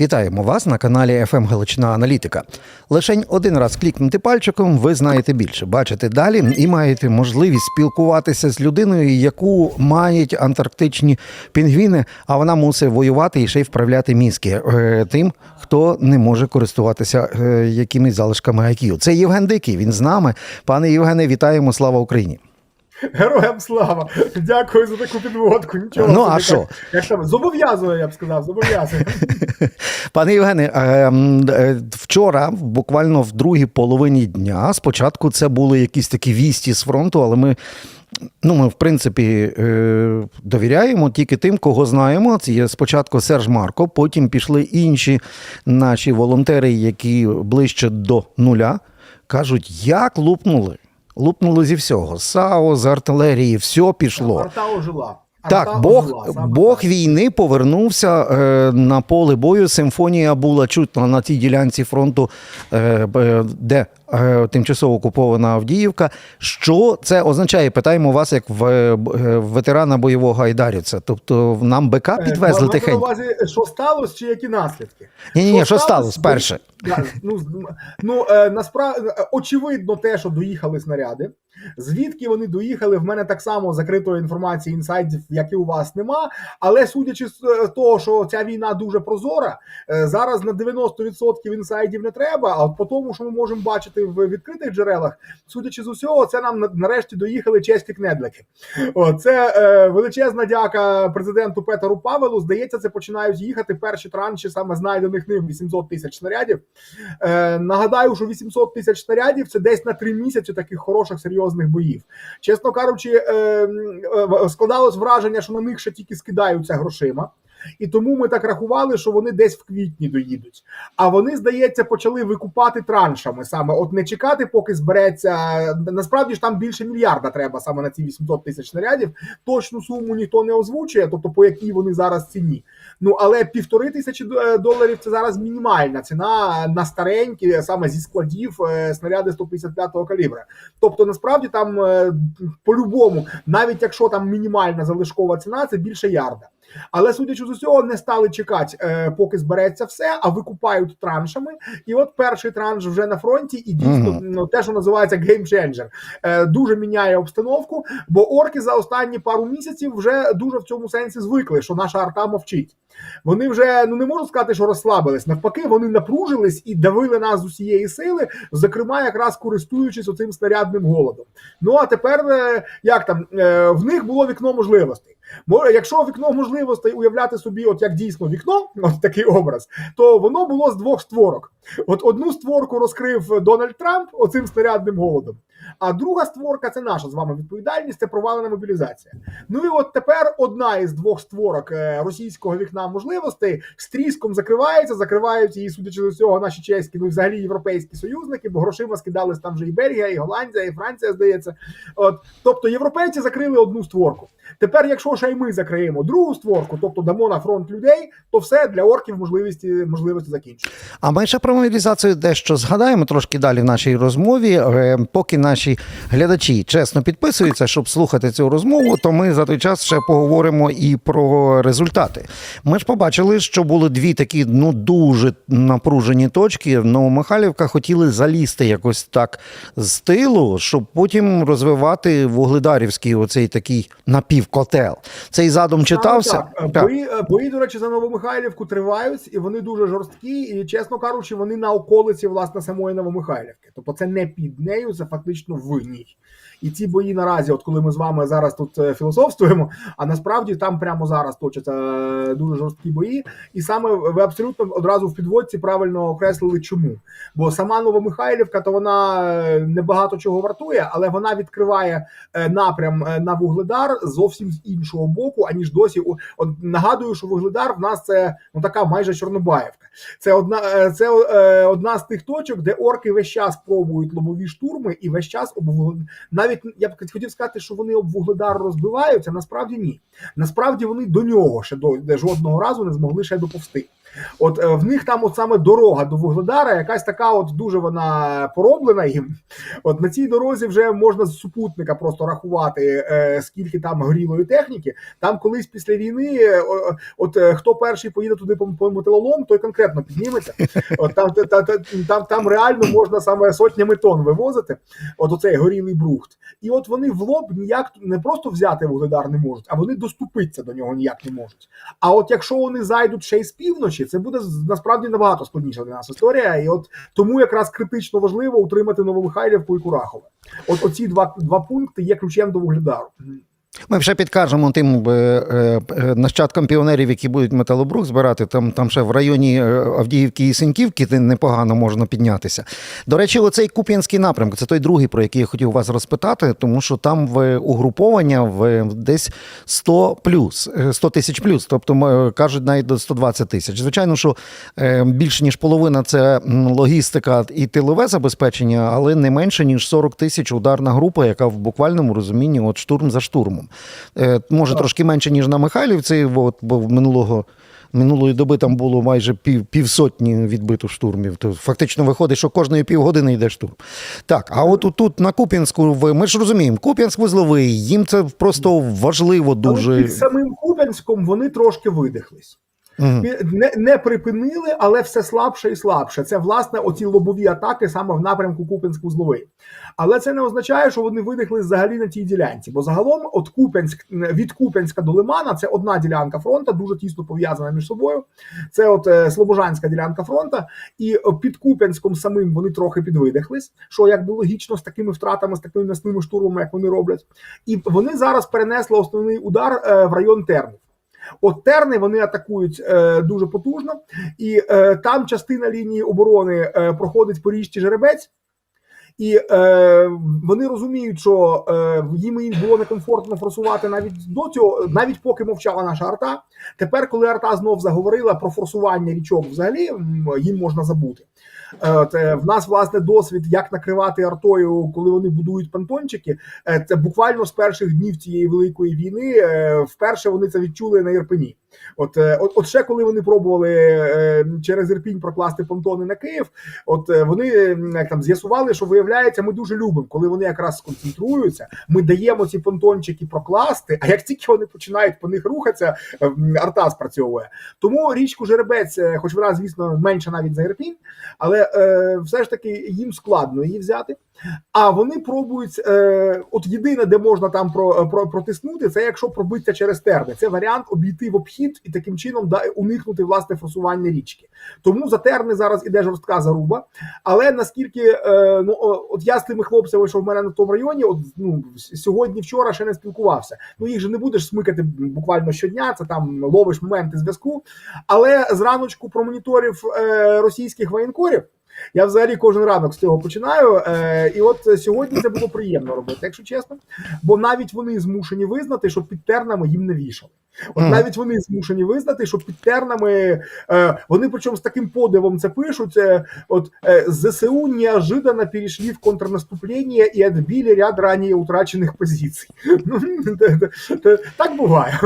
Вітаємо вас на каналі FM Галичина Аналітика. Лишень один раз клікнути пальчиком, ви знаєте більше, бачите далі і маєте можливість спілкуватися з людиною, яку мають антарктичні пінгвіни, а вона мусить воювати і ще й вправляти мізки е, тим, хто не може користуватися е, якимись залишками IQ. Це Євген Дикий. Він з нами. Пане Євгене, вітаємо! Слава Україні! Героям слава! Дякую за таку підводку. Нічого Ну, а що? Як там зобов'язує, я б сказав, зобов'язує. Пане Євгене, е, е, вчора, буквально в другій половині дня, спочатку це були якісь такі вісті з фронту, але ми. Ну, ми, в принципі, е, довіряємо тільки тим, кого знаємо. Це є спочатку Серж Марко, потім пішли інші наші волонтери, які ближче до нуля. Кажуть, як лупнули? Лупнули зі всього. САО, з артилерії, все пішло. Артау жила. Так, Бог, Бог війни повернувся е, на поле бою. Симфонія була чутна на тій ділянці фронту, е, де е, тимчасово окупована Авдіївка. Що це означає? Питаємо вас, як в, е, ветерана бойового айдарівця. Тобто нам БК Е, підвезли маєте на увазі, що сталося, чи які наслідки? Ні, ні, ні, що сталося перше? Ну, ну е, насправді очевидно, те, що доїхали снаряди. Звідки вони доїхали? В мене так само закритої інформації інсайдів, як і у вас нема. Але судячи з е, того, що ця війна дуже прозора, е, зараз на 90% інсайдів не треба. А от по тому, що ми можемо бачити в відкритих джерелах, судячи з усього, це нам нарешті доїхали чеські кнедлики. О, це е, величезна дяка президенту Петеру Павелу. Здається, це починають їхати перші транші саме знайдених ним 800 тисяч снарядів. Е, нагадаю, що 800 тисяч снарядів це десь на три місяці таких хороших серйозних боїв. Чесно кажучи, е, е, складалось враження, що на них ще тільки скидаються грошима. І тому ми так рахували, що вони десь в квітні доїдуть. А вони, здається, почали викупати траншами саме. От не чекати, поки збереться. Насправді ж там більше мільярда треба саме на ці 800 тисяч снарядів. Точну суму ніхто не озвучує, тобто по якій вони зараз ціні. Ну але півтори тисячі е, доларів це зараз мінімальна ціна на старенькі, саме зі складів е, снаряди 155-го калібра. Тобто, насправді там е, по-любому, навіть якщо там мінімальна залишкова ціна, це більше ярда. Але судячи з усього, не стали чекати, е, поки збереться все, а викупають траншами. І от перший транш вже на фронті, і дійсно ну, те, що називається геймченджер, дуже міняє обстановку. Бо орки за останні пару місяців вже дуже в цьому сенсі звикли, що наша арта мовчить. Вони вже ну не можу сказати, що розслабились. Навпаки, вони напружились і давили нас з усієї сили, зокрема, якраз користуючись оцим снарядним голодом. Ну а тепер е, як там е, в них було вікно можливостей. Мо- Якщо вікно можливостей уявляти собі, от як дійсно вікно, от такий образ, то воно було з двох створок. От одну створку розкрив Дональд Трамп оцим снарядним голодом. А друга створка це наша з вами відповідальність, це провалена мобілізація. Ну і от тепер одна із двох створок е, російського вікна можливостей з тріском закривається, закривають її, судячи з усього, наші чеські, ну і взагалі європейські союзники, бо грошима скидались там вже і Бельгія, і Голландія, і Франція, здається. От тобто європейці закрили одну створку. Тепер, якщо ще й ми закриємо другу створку, тобто дамо на фронт людей, то все для орків можливості можливості закінчиться. А ми ще про мобілізацію дещо згадаємо трошки далі в нашій розмові. Е, Поки наші глядачі чесно підписуються, щоб слухати цю розмову, то ми за той час ще поговоримо і про результати. Ми ж побачили, що були дві такі ну дуже напружені точки. Новомихайлівка хотіли залізти якось так з тилу, щоб потім розвивати вугледарівський оцей такий напівкотел. Цей задум читався. Так. Так. Бої, бої, до речі, за Новомихайлівку тривають, і вони дуже жорсткі. І чесно кажучи, вони на околиці власне самої Новомихайлівки. Тобто це не під нею, це фактично в ній. І ці бої наразі, от коли ми з вами зараз тут е, філософствуємо, а насправді там прямо зараз точаться е, дуже жорсткі бої. І саме ви абсолютно одразу в підводці правильно окреслили, чому. Бо сама Новомихайлівка, то вона е, небагато чого вартує, але вона відкриває напрям на Вугледар зовсім з іншого боку, аніж досі. От нагадую, що Вугледар в нас це ну така майже Чорнобаївка. Це одна це одна з тих точок, де орки весь час пробують лобові штурми, і весь час об Вугле- навіть я б хотів сказати, що вони об Вугледар розбиваються. Насправді ні. Насправді вони до нього ще до де жодного разу не змогли ще доповсти. От е, в них там от саме дорога до Вугледара, якась така, от дуже вона пороблена їм. От на цій дорозі вже можна з супутника просто рахувати, е, скільки там горілої техніки. Там колись після війни, е, от хто перший поїде туди по, металолом, той конкретно підніметься. От там, та, та, та- там, там реально можна саме сотнями тонн вивозити. От оцей горілий брухт. І от вони в лоб ніяк не просто взяти вугледар не можуть, а вони доступитися до нього ніяк не можуть. А от якщо вони зайдуть ще й з півночі, це буде насправді набагато складніша для нас історія. І от тому якраз критично важливо утримати Новомихайлівку і Курахове. От оці два, два пункти є ключем до вугледару. Ми ще підкажемо тим е, е, е, нащадкам піонерів, які будуть металобрух збирати. Там, там ще в районі Авдіївки і Синьківки непогано можна піднятися. До речі, оцей Куп'янський напрямок це той другий, про який я хотів вас розпитати, тому що там в угруповання в десь 100 плюс, е, 100 тисяч плюс, тобто кажуть навіть до 120 тисяч. Звичайно, що більше ніж половина це логістика і тилове забезпечення, але не менше ніж 40 тисяч ударна група, яка в буквальному розумінні от штурм за штурмом. Е, Може трошки менше, ніж на Михайлівці, бо, бо минулого. Минулої доби там було майже пів, півсотні відбито штурмів. То фактично виходить, що кожної півгодини йде штурм. Так, а от тут на Куп'янську, ми ж розуміємо, Куп'янськ вузловий, їм це просто важливо Але дуже. під самим Куп'янськом вони трошки видихлись. Не, не припинили, але все слабше і слабше. Це власне оці лобові атаки саме в напрямку Купенськ-Узловий. Але це не означає, що вони видихли взагалі на тій ділянці. Бо загалом, от Купенськ від Купенська до Лимана це одна ділянка фронту, дуже тісно пов'язана між собою. Це от е, Слобожанська ділянка фронту, і під Купенськом самим вони трохи підвидихлись, що якби логічно з такими втратами, з такими м'ясними штурмами, як вони роблять. І вони зараз перенесли основний удар е, в район Тернів. От терни вони атакують е, дуже потужно, і е, там частина лінії оборони е, проходить по річці Жеребець. І е, вони розуміють, що е, їм було некомфортно форсувати навіть до цього, навіть поки мовчала наша арта. Тепер, коли арта знов заговорила про форсування річок, взагалі їм можна забути. Е, От, е, в нас власне досвід, як накривати артою, коли вони будують понтончики. Е, Це буквально з перших днів цієї великої війни. е, Вперше вони це відчули на Ірпені. От, е, от, от ще коли вони пробували е, через Ірпінь прокласти понтони на Київ, от е, вони як там з'ясували, що виявляється, ми дуже любимо, коли вони якраз сконцентруються. Ми даємо ці понтончики прокласти. А як тільки вони починають по них рухатися, арта спрацьовує. Тому річку Жеребець, хоч вона, звісно, менша навіть за Ірпінь, але е, все ж таки їм складно її взяти. А вони пробують, е, от єдине, де можна там про, про, протиснути, це якщо пробиття через терни. Це варіант обійти в обхід і таким чином да, уникнути власне форсування річки. Тому за терни зараз іде жорстка заруба. Але наскільки е, ну от я з тими хлопцями, що в мене на тому районі, от ну сьогодні, вчора ще не спілкувався. Ну їх же не будеш смикати буквально щодня. Це там ловиш моменти зв'язку. Але зраночку промоніторів е, російських воєнкорів. Я взагалі кожен ранок з цього починаю. Е, і от сьогодні це було приємно робити, якщо чесно. Бо навіть вони змушені визнати, що під тернами їм не вішали. От навіть вони змушені визнати, що під тернами е, вони причому з таким подивом це пишуть. Е, от е, ЗСУ неожиданно перешли в контрнаступлення і відбили ряд раніше утрачених позицій. Ну, Так буває.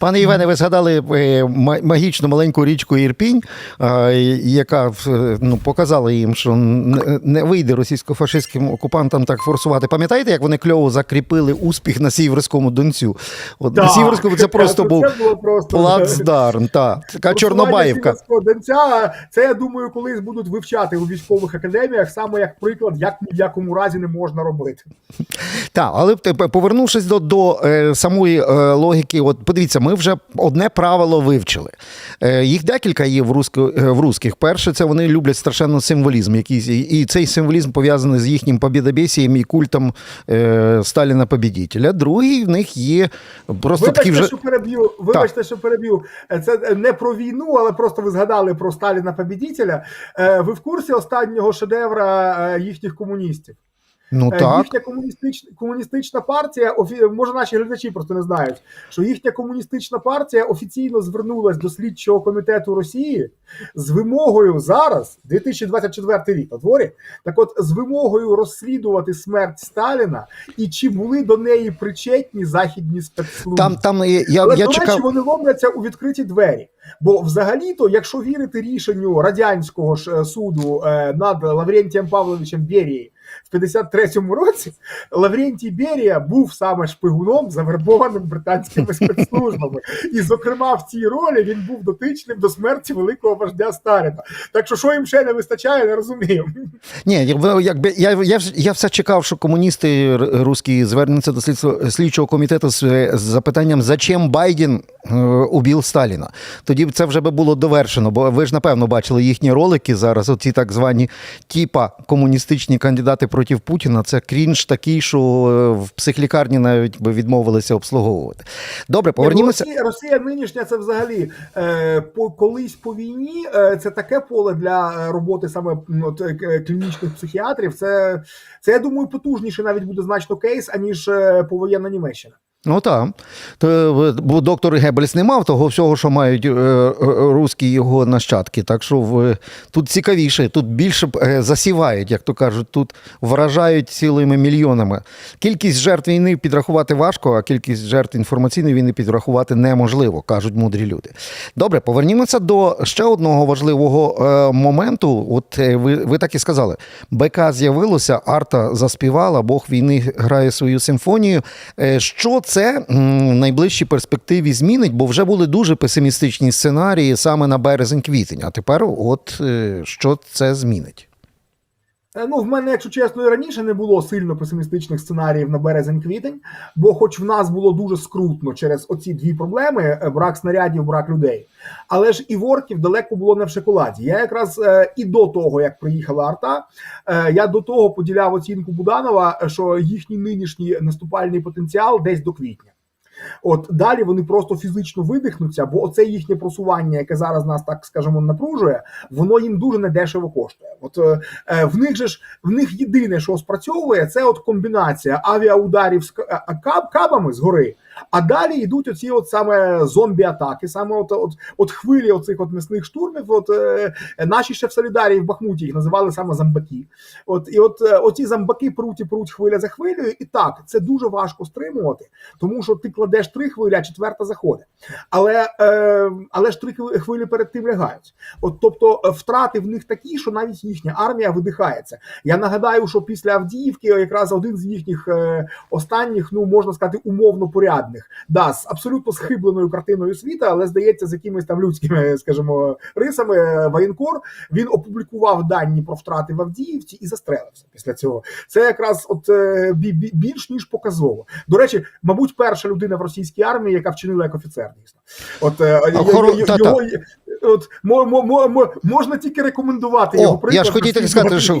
Пане Євгене, ви згадали е, магічну маленьку річку Ірпінь, е, яка ну, показала їм, що не- вийде російсько-фашистським окупантам так форсувати. Пам'ятаєте, як вони кльово закріпили успіх на Сіверському донцю? От на Так. Сіверському це просто Це був було просто плацдарм. Та. Така Чорнобаївка. Донця, це я думаю, колись будуть вивчати у військових академіях саме як приклад, як ні в якому разі не можна робити. Так, але повернувшись до, до е, самої е, логіки, от подивіться, ми вже одне правило вивчили. Е, їх декілька є в, руско, е, в русських. Перше, це вони люблять страшенно символізм, якийсь, і, цей символізм пов'язаний з їхнім побідобєсієм і культом е, Сталіна Побідітеля. Другий в них є просто Вибачте, такі вже. що переб'ю. Вибачте, що переб'ю. Е, Це не про війну, але просто ви згадали про Сталіна Побідітеля. Е, Ви в курсі останнього шедевра е, їхніх комуністів? Ну Е, так. Їхня комуністична, комуністична партія, офі- може наші глядачі просто не знають, що їхня комуністична партія офіційно звернулась до слідчого комітету Росії з вимогою зараз, 2024 рік на дворі, так от з вимогою розслідувати смерть Сталіна і чи були до неї причетні західні спецслужби. Там, там е, я, Але, я до чекав. речі, вони ломляться у відкриті двері. Бо взагалі-то, якщо вірити рішенню радянського ж е, суду над Лаврентієм Павловичем Берією в 53-му році, Лаврентій Берія був саме шпигуном, завербованим британськими спецслужбами. І, зокрема, в цій ролі він був дотичним до смерті великого вождя Сталіна. Так що, що їм ще не вистачає, не розумію. Ні, якби я, я, я все чекав, що комуністи русські звернуться до слідчого комітету з, з запитанням, зачем Байден е, убив Сталіна. Тоді це вже би було довершено, бо ви ж напевно бачили їхні ролики зараз. Оці так звані тіпа комуністичні кандидати проти Путіна. Це крінж такий, що е, в психлікарні навіть би відмовилися обслуговувати. Добре, повернімося. Росія, Росія нинішня це взагалі е, по колись по війні. Е, це таке поле для роботи саме от, клінічних психіатрів. Це, це я думаю, потужніше навіть буде значно кейс, аніж повоєнна Німеччина. Ну так. То, е, бо доктор Геббельс не мав того всього, що мають е, е, русські його нащадки. Так що в, тут цікавіше, тут більше засівають, як то кажуть, тут вражають цілими мільйонами. Кількість жертв війни підрахувати важко, а кількість жертв інформаційної війни підрахувати неможливо, кажуть мудрі люди. Добре, повернімося до ще одного важливого моменту. От ви, ви так і сказали: БК з'явилося, арта заспівала, Бог війни грає свою симфонію. Що це м, в найближчій перспективі змінить? Бо вже були дуже песимістичні сценарії саме на березень-квітень. А тепер, от е, що це змінить? Е, Ну, в мене, якщо чесно, і раніше не було сильно песимістичних сценаріїв на березень-квітень, бо, хоч в нас було дуже скрутно через оці дві проблеми: е, брак снарядів, брак людей. Але ж і ворків далеко було не в шоколаді. Я якраз е, і до того, як приїхала арта, я до того поділяв оцінку Буданова, що їхній нинішній наступальний потенціал десь до квітня. От далі вони просто фізично видихнуться, бо оце їхнє просування, яке зараз нас так скажімо, напружує, воно їм дуже недешево коштує. От е, е, в них же ж в них єдине, що спрацьовує, це от комбінація авіаударів з к- а- каб, кабами згори. А далі йдуть оці от саме зомбі-атаки, саме от, от, от хвилі оцих от м'ясних штурмів. От е, наші ще в Солідарії в Бахмуті їх називали саме зомбаки. От і от е, оці зомбаки пруть і пруть хвиля за хвилею, і так це дуже важко стримувати, тому що ти кладеш три хвилі, а четверта заходить. Але, е, але ж три хвилі- перед тим лягають. От тобто е, втрати в них такі, що навіть їхня армія видихається. Я нагадаю, що після Авдіївки якраз один з їхніх е, останніх, ну можна сказати, умовно порядних, да, з абсолютно схибленою картиною світа, але здається, з якимись там людськими, скажімо, рисами. е, Воєнкор він опублікував дані про втрати в Авдіївці і застрелився після цього. Це якраз от е, бі- бі- більш ніж показово. До речі, мабуть, перша людина в російській армії, яка вчинила як офіцер, дійсно. От е, його от мо, мо, мо, мо- можна тільки рекомендувати його приклад. я ж хотів так сказати, що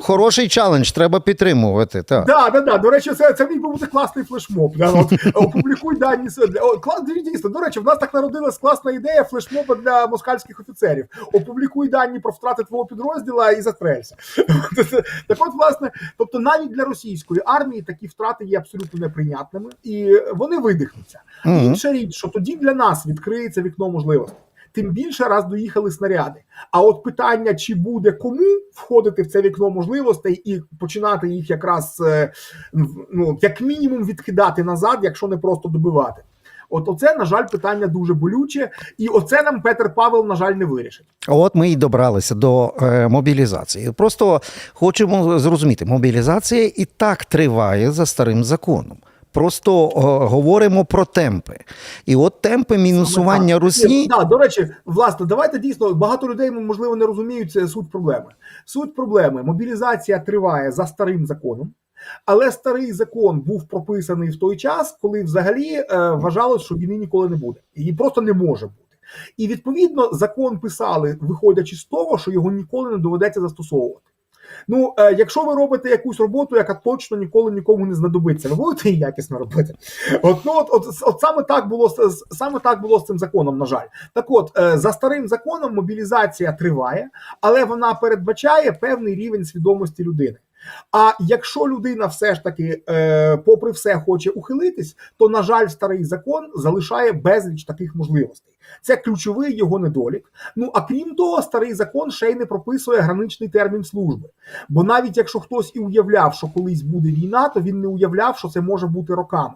хороший челендж треба підтримувати. Так. Да, да, да. До речі, це, це міг би бути класний флешмоб. Да? От, опублікуй дані. клас, дійсно, до речі, в нас так народилась класна ідея флешмоба для москальських офіцерів. Опублікуй дані про втрати твого підрозділа і застрелься. Так от, власне, тобто навіть для російської армії такі втрати є абсолютно неприйнятними, і вони видихнуться. Інша річ, що тоді для нас відкриється вікно можливостей. Тим більше раз доїхали снаряди. А от питання, чи буде кому входити в це вікно можливостей і починати їх якраз е, ну як мінімум відкидати назад, якщо не просто добивати. От оце, на жаль, питання дуже болюче, і оце нам Петер Павел, на жаль, не вирішить. От ми і добралися до е, мобілізації. Просто хочемо зрозуміти, мобілізація і так триває за старим законом. Просто говоримо про темпи. І от темпи мінусування Так. Русні. Ні, да, до речі, власне, давайте дійсно багато людей можливо не розуміють суть проблеми. Суть проблеми мобілізація триває за старим законом. Але старий закон був прописаний в той час, коли взагалі е, вважалось, що війни ніколи не буде, її просто не може бути. І відповідно закон писали, виходячи з того, що його ніколи не доведеться застосовувати. Ну, е, якщо ви робите якусь роботу, яка точно ніколи нікому не знадобиться, ви будете її якісно робити. От, ну, от, от, от саме так було саме так було з цим законом. На жаль, так от е, за старим законом мобілізація триває, але вона передбачає певний рівень свідомості людини. А якщо людина все ж таки, е, попри все, хоче ухилитись, то на жаль, старий закон залишає безліч таких можливостей. Це ключовий його недолік. Ну а крім того, старий закон ще й не прописує граничний термін служби. Бо навіть якщо хтось і уявляв, що колись буде війна, то він не уявляв, що це може бути роками.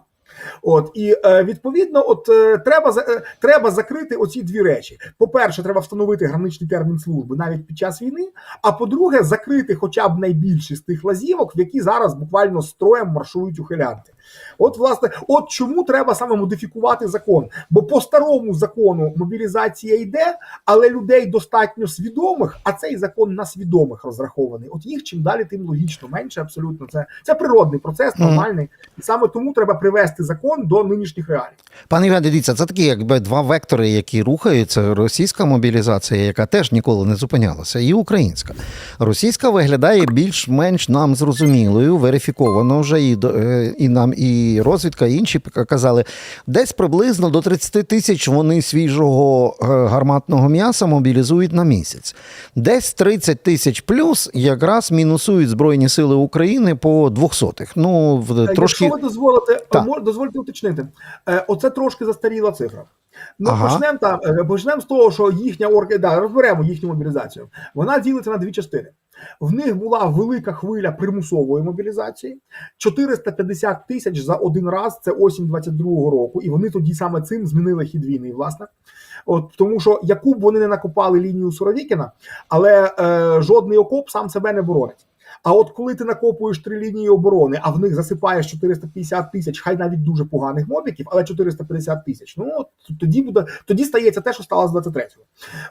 От і е, відповідно, от е, треба е, треба закрити оці дві речі. По-перше, треба встановити граничний термін служби навіть під час війни. А по-друге, закрити хоча б найбільші з тих лазівок, в які зараз буквально строєм маршують ухилянти. От, власне, от чому треба саме модифікувати закон? Бо по старому закону мобілізація йде, але людей достатньо свідомих, а цей закон на свідомих розрахований. От їх чим далі, тим логічно менше. Абсолютно, це, це природний процес, нормальний. І саме тому треба привести закон до нинішніх реалій. Пане Іване, дивіться, це такі якби два вектори, які рухаються. Російська мобілізація, яка теж ніколи не зупинялася, і українська. Російська виглядає більш-менш нам зрозумілою, верифіковано вже і, е, і нам, і розвідка, і інші казали, десь приблизно до 30 тисяч вони свіжого е, гарматного м'яса мобілізують на місяць. Десь 30 тисяч плюс якраз мінусують Збройні Сили України по 200-х. Ну, трошки. Якщо ви дозволите, дозвольте уточнити, Е, оце трошки застаріла цифра. Ну, Ага. почнемо там, е, почнемо з того, що їхня орга, да, розберемо їхню мобілізацію. Вона ділиться на дві частини. В них була велика хвиля примусової мобілізації, 450 тисяч за один раз. Це осінь 22-го року, і вони тоді саме цим змінили хід війни. Власне, от тому, що яку б вони не накопали лінію Суровікіна, але е, жодний окоп сам себе не боронить. А от коли ти накопуєш три лінії оборони, а в них засипаєш 450 тисяч, хай навіть дуже поганих мобіків, але 450 тисяч. Ну от тоді буде тоді стається те, що стало з 23-го.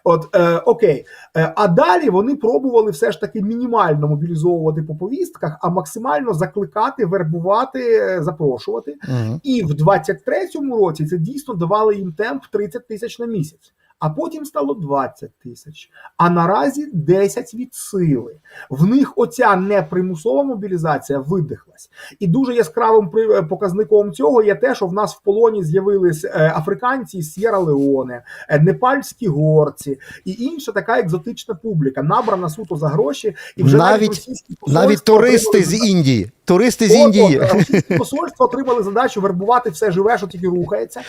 От е, окей. Е, а далі вони пробували все ж таки мінімально мобілізовувати по повістках, а максимально закликати, вербувати, запрошувати. Мгм. І в 23-му році це дійсно давали їм темп 30 тисяч на місяць. А потім стало 20 тисяч. А наразі 10 від сили. В них оця непримусова мобілізація видихлась. І дуже яскравим е, показником цього є те, що в нас в полоні з'явились е, африканці з Сєра Леоне, е, непальські горці і інша така екзотична публіка, набрана суто за гроші, і вже навіть, російські Навіть туристи з Індії. Туристи з Індії. от, російські посольства отримали задачу вербувати все живе, що тільки рухається.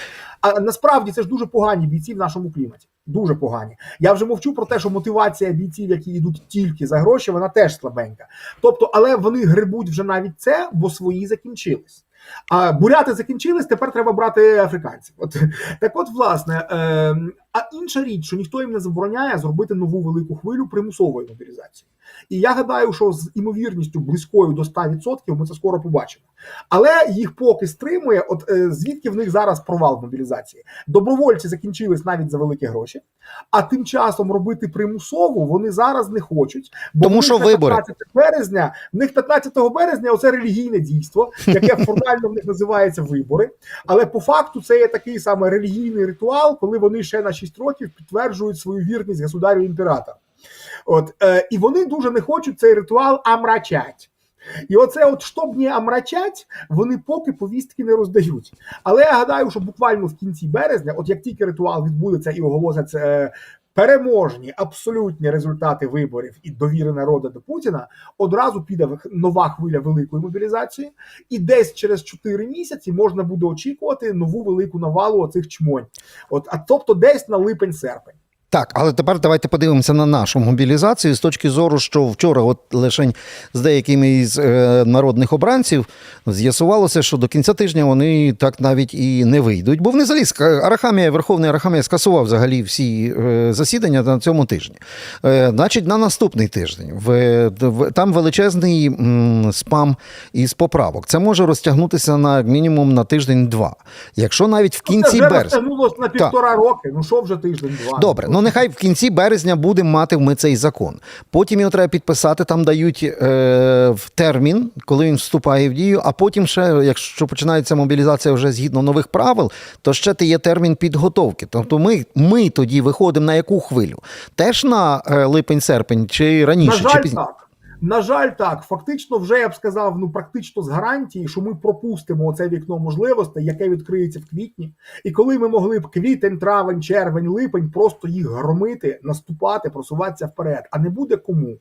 А насправді це ж дуже погані бійці в нашому кліматі. Дуже погані. Я вже мовчу про те, що мотивація бійців, які йдуть тільки за гроші, вона теж слабенька. Тобто, але вони грибуть вже навіть це, бо свої закінчились. А буряти закінчились, тепер треба брати африканців. От так, от, власне, е, а інша річ, що ніхто їм не забороняє зробити нову велику хвилю примусової мобілізації. І я гадаю, що з імовірністю близькою до 100% ми це скоро побачимо. Але їх поки стримує, от е, звідки в них зараз провал в мобілізації. Добровольці закінчились навіть за великі гроші, а тим часом робити примусову вони зараз не хочуть. Бо Тому що вибори. 15 березня, в них 15 березня оце релігійне дійство, яке формально в них називається вибори. Але по факту це є такий саме релігійний ритуал, коли вони ще на 6 років підтверджують свою вірність государю імператора. От е, і вони дуже не хочуть цей ритуал амрачать. І оце, от щоб не амрачать, вони поки повістки не роздають. Але я гадаю, що буквально в кінці березня, от як тільки ритуал відбудеться і оголосять е, переможні абсолютні результати виборів і довіри народу до Путіна, одразу піде нова хвиля великої мобілізації, і десь через 4 місяці можна буде очікувати нову велику навалу оцих чмонь. От, а тобто десь на липень-серпень. Так, але тепер давайте подивимося на нашу мобілізацію з точки зору, що вчора, от лише з деякими із е, народних обранців, з'ясувалося, що до кінця тижня вони так навіть і не вийдуть. Бо вони взагалі ска- Арахамія, Верховний Арахамія скасував взагалі всі е, засідання на цьому тижні. Е, значить, на наступний тиждень в, в там величезний м, спам із поправок. Це може розтягнутися на мінімум на тиждень-два. Якщо навіть в Це кінці вже березня. на півтора роки. Ну що вже тиждень-два? Добре, ну нехай в кінці березня будемо мати ми цей закон. Потім його треба підписати, там дають е, в термін, коли він вступає в дію. А потім ще, якщо починається мобілізація вже згідно нових правил, то ще ти є термін підготовки. Тобто ми, ми тоді виходимо на яку хвилю? Теж на е, липень-серпень чи На раніше? чи пізніше? так. На жаль, так. Фактично, вже я б сказав, ну практично з гарантії, що ми пропустимо оце вікно можливостей, яке відкриється в квітні. І коли ми могли б квітень, травень, червень, липень просто їх громити, наступати, просуватися вперед, а не буде кому.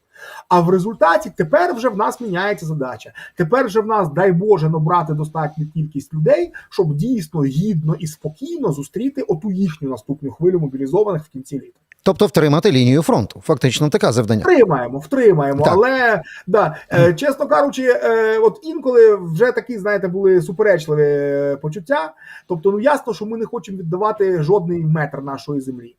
А в результаті тепер вже в нас міняється задача. Тепер вже в нас, дай Боже, набрати достатню кількість людей, щоб дійсно гідно і спокійно зустріти оту їхню наступну хвилю мобілізованих в кінці літа. Тобто втримати лінію фронту. Фактично таке завдання. Втримаємо, втримаємо. Так. Але да, е, чесно кажучи, е, от інколи вже такі, знаєте, були суперечливі е, почуття. Тобто, ну ясно, що ми не хочемо віддавати жодний метр нашої землі.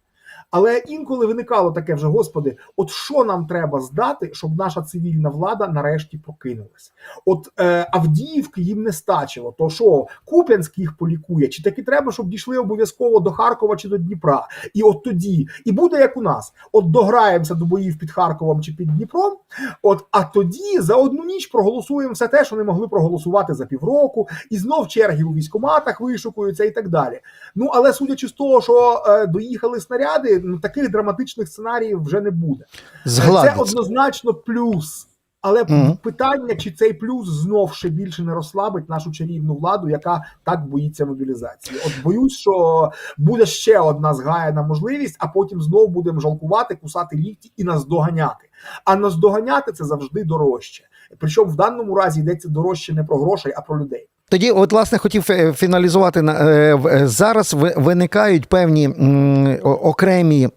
Але інколи виникало таке вже, господи, от що нам треба здати, щоб наша цивільна влада нарешті прокинулась? От е, Авдіївки їм не стачило. То що Куп'янськ їх полікує, чи таки треба, щоб дійшли обов'язково до Харкова чи до Дніпра? І от тоді, і буде як у нас: от дограємося до боїв під Харковом чи під Дніпром. От а тоді за одну ніч проголосуємо все те, що не могли проголосувати за півроку, і знов черги у військоматах вишукуються і так далі. Ну але судячи з того, що е, доїхали снаряди, ну таких драматичних сценаріїв вже не буде. Це однозначно плюс. Але Мгм. питання, чи цей плюс знов ще більше не розслабить нашу чарівну владу, яка так боїться мобілізації. От боюсь, що буде ще одна згаяна можливість, а потім знов будемо жалкувати, кусати лікті і наздоганяти. А наздоганяти це завжди дорожче. Причому в даному разі йдеться дорожче не про грошей, а про людей. Тоді, от, власне, хотів е, фіналізувати на е, е, зараз. ви- Виникають певні окремі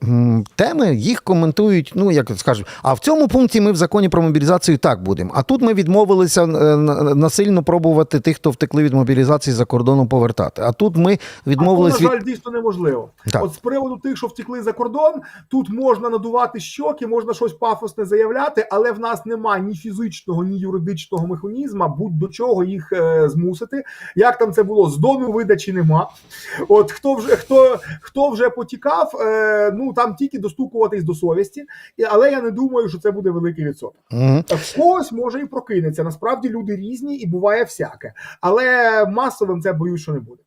теми, їх коментують. Ну як скажуть, а в цьому пункті ми в законі про мобілізацію так будемо. А тут ми відмовилися на- насильно пробувати тих, хто втекли від мобілізації за кордону, повертати. А тут ми відмовились на від жаль, дійсно неможливо. Так. От з приводу тих, що втекли за кордон, тут можна надувати щоки, можна щось пафосне заявляти, але в нас немає ні фізичного, ні юридичного механізму, будь до чого їх е, змусити. Як там це було з дону видачі нема. От хто вже хто, хто вже потікав, е, ну там тільки достукуватись до совісті, але я не думаю, що це буде великий відсоток. Мгм. В когось може і прокинеться. Насправді люди різні і буває всяке, але масовим це боюсь, що не буде.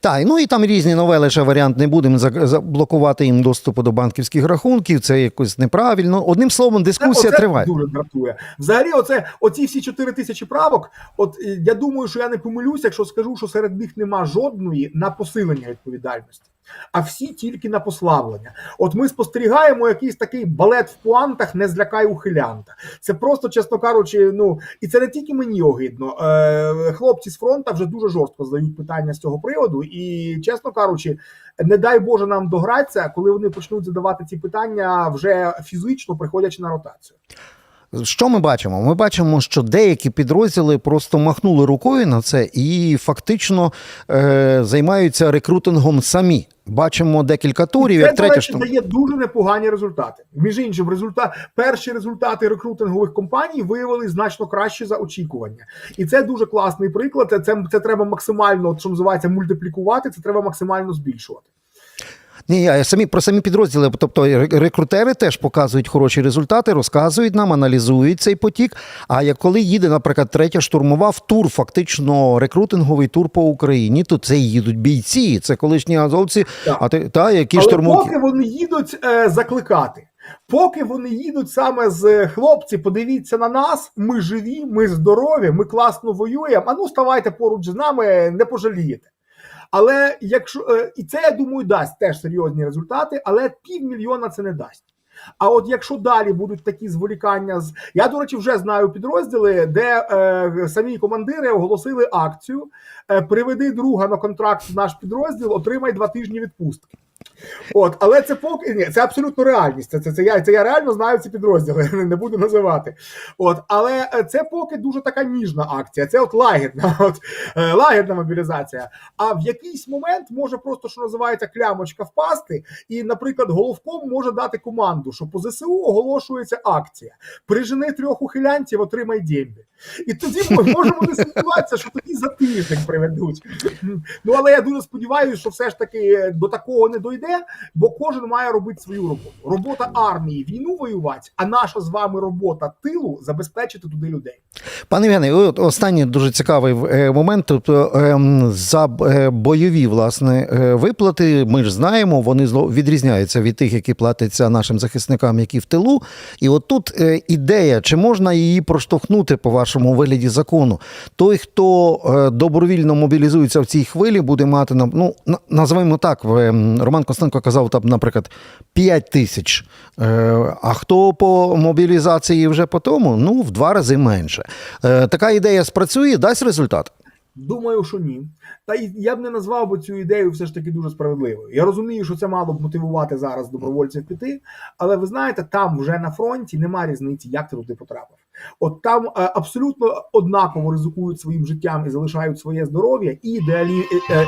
Так, ну і там різні новели, ще варіант не будемо заблокувати їм доступу до банківських рахунків. Це якось неправильно. Одним словом, дискусія Оце триває. дуже дратує. Взагалі, оце оці всі 4 тисячі правок. От е, я думаю, що я не помилюся, якщо скажу, що серед них нема жодної на посилення відповідальності. А всі тільки на послаблення. От ми спостерігаємо якийсь такий балет в пуантах, не злякай ухилянта. Це просто, чесно кажучи, ну і це не тільки мені огидно. Е, хлопці з фронта вже дуже жорстко задають питання з цього приводу. І чесно кажучи, не дай Боже нам догратися, коли вони почнуть задавати ці питання вже фізично приходячи на ротацію. Що ми бачимо? Ми бачимо, що деякі підрозділи просто махнули рукою на це і фактично е, займаються рекрутингом самі. Бачимо декілька турів, Це, як речі, що дає дуже непогані результати. Між іншим, результат, перші результати рекрутингових компаній виявилися значно краще за очікування. І це дуже класний приклад. Це, це, це треба максимально, що називається, мультиплікувати, це треба максимально збільшувати. Ні, я самі про самі підрозділи. Тобто рекрутери теж показують хороші результати, розказують нам, аналізують цей потік. А як коли їде, наприклад, третя штурмова в тур, фактично рекрутинговий тур по Україні, то це їдуть бійці, це колишні азовці, Так. а ти та які Але штурмовки. поки вони їдуть е, закликати. Поки вони їдуть саме з хлопці, подивіться на нас, ми живі, ми здорові, ми класно воюємо. А ну ставайте поруч з нами, не пожалієте. Але якщо е, і це я думаю дасть теж серйозні результати, але півмільйона це не дасть. А от якщо далі будуть такі зволікання з я, до речі, вже знаю підрозділи, де е, самі командири оголосили акцію: е, приведи друга на контракт в наш підрозділ, отримай два тижні відпустки. От, але це поки ні, це абсолютно реальність. Це, це, це я це я реально знаю ці підрозділи, не буду називати. От, але е, це поки дуже така ніжна акція. Це от лагідна, от е, лагідна мобілізація. А в якийсь момент може просто що називається клямочка впасти, і, наприклад, головком може дати команду, що по ЗСУ оголошується акція. Прижени трьох ухилянців, отримай дембі. І тоді ми можемо не сумніватися, що тоді за тиждень приведуть. Ну але я дуже сподіваюся, що все ж таки до такого не дойде, бо кожен має робити свою роботу. Робота армії війну воювати, а наша з вами робота тилу забезпечити туди людей. Пане Євгене, останній дуже цікавий е, момент. Тобто ем, за е, бойові власне е, виплати, ми ж знаємо, вони відрізняються від тих, які платяться нашим захисникам, які в тилу. І от тут е, ідея, чи можна її проштовхнути по вашому вигляді закону? Той, хто е, добровільно мобілізується в цій хвилі, буде мати ну на- називаємо так. ем, Роман Костенко казав, там, наприклад, 5 тисяч. Е, А хто по мобілізації вже по тому? Ну, в два рази менше. Е, Така ідея спрацює, дасть результат. Думаю, що ні. Та я б не назвав би цю ідею все ж таки дуже справедливою. Я розумію, що це мало б мотивувати зараз добровольців піти, але ви знаєте, там вже на фронті нема різниці, як ти туди потрапив. От там е, абсолютно однаково ризикують своїм життям і залишають своє здоров'я, і ідеалі, е, е,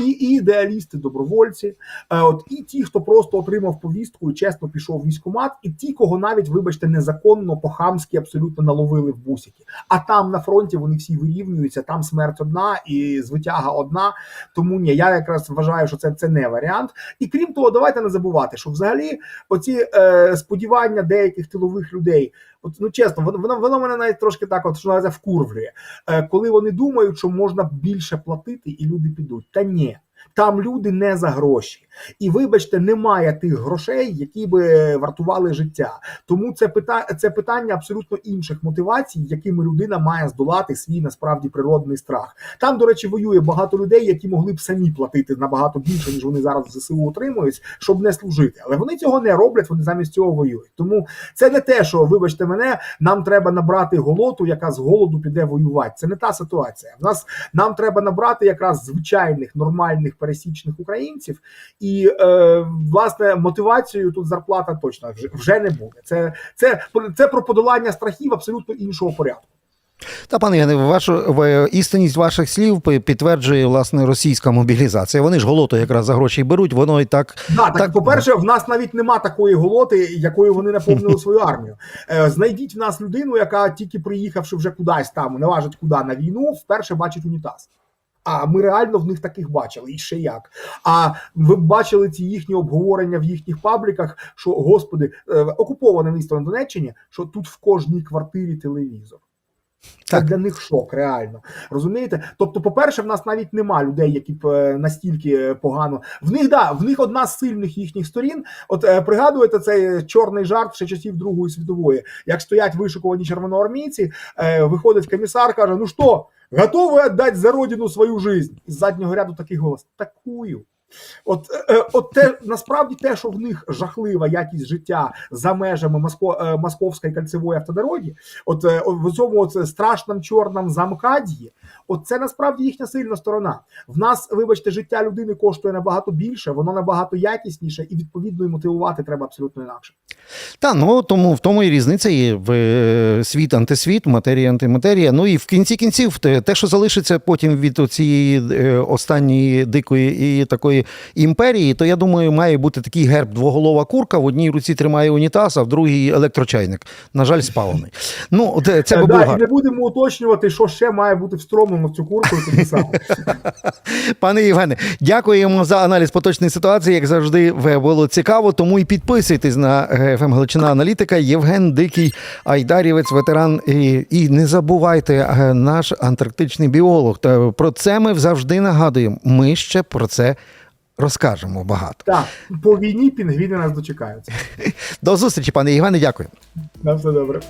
і, і ідеалісти, добровольці, от і ті, хто просто отримав повістку і чесно пішов в військкомат, і ті, кого навіть, вибачте, незаконно по-хамськи абсолютно наловили в бусики. А там на фронті вони всі вирівнюються, там смерть одна і звитяга одна. Тому ні, я якраз вважаю, що це, це не варіант. І крім того, давайте не забувати, що взагалі оці е, сподівання деяких тилових людей. От ну чесно, воно воно, мене навіть трошки так, от що називається, вкурвлює. Е, коли вони думають, що можна більше платити, і люди підуть. Та ні. Там люди не за гроші, і вибачте, немає тих грошей, які би вартували життя. Тому це питання, це питання абсолютно інших мотивацій, якими людина має здолати свій насправді природний страх. Там, до речі, воює багато людей, які могли б самі платити набагато більше, ніж вони зараз в ЗСУ отримують, щоб не служити. Але вони цього не роблять. Вони замість цього воюють. Тому це не те, що вибачте мене, нам треба набрати голоту, яка з голоду піде воювати. Це не та ситуація. В нас нам треба набрати якраз звичайних нормальних пересічних українців, і е, власне мотивацією тут зарплата точно вже, вже не буде. Це, це, це про подолання страхів абсолютно іншого порядку. Та пане Євгене, вашу істинність ваших слів підтверджує власне російська мобілізація. Вони ж голоту якраз за гроші беруть, воно і так Да, так, Так. по-перше, в нас навіть нема такої голоти, якою вони наповнили свою армію. Е, знайдіть в нас людину, яка тільки приїхавши вже кудись там, не важить куди на війну, вперше бачить унітаз. А ми реально в них таких бачили, і ще як. А ви бачили ці їхні обговорення в їхніх пабліках, що господи, е, окуповане місто на Донеччині, що тут в кожній квартирі телевізор. Це Так. для них шок, реально. Розумієте? Тобто, по-перше, в нас навіть нема людей, які б е, настільки е, погано. В них да, в них одна з сильних їхніх сторін. От е, пригадуєте цей чорний жарт ще часів Другої світової, як стоять вишикувані червоноармійці, е, виходить комісар, каже: Ну що, готові отдать за родину свою жизнь? Из заднього ряду такий голос: Такую. От, е, от те насправді те, що в них жахлива якість життя за межами е, Московської кольцевої автодороги, от е, в цьому от страшному чорному замкадії, от це насправді їхня сильна сторона. В нас, вибачте, життя людини коштує набагато більше, воно набагато якісніше, і відповідно і мотивувати треба абсолютно інакше. Та ну тому в тому і різниця є в е, світ антисвіт, матерія антиматерія. Ну і в кінці кінців те, що залишиться потім від цієї останньої дикої і такої імперії, то я думаю, має бути такий герб двоголова курка. В одній руці тримає унітаз, а в другій електрочайник. На жаль, спалений. Ну, е, це би було не будемо уточнювати, що ще має бути встромлено в цю курку. Пане Євгене, дякуємо за аналіз поточної ситуації. Як завжди, було цікаво. Тому і підписуйтесь на ФМ Галичина Аналітика. Євген Дикий Айдарівець, ветеран. І, і не забувайте, е, наш антарктичний біолог. Про це ми завжди нагадуємо. Ми ще про це розкажемо багато. Так, по війні пінгвіни нас дочекаються. До зустрічі, пане Іване. Дякую. На все добре.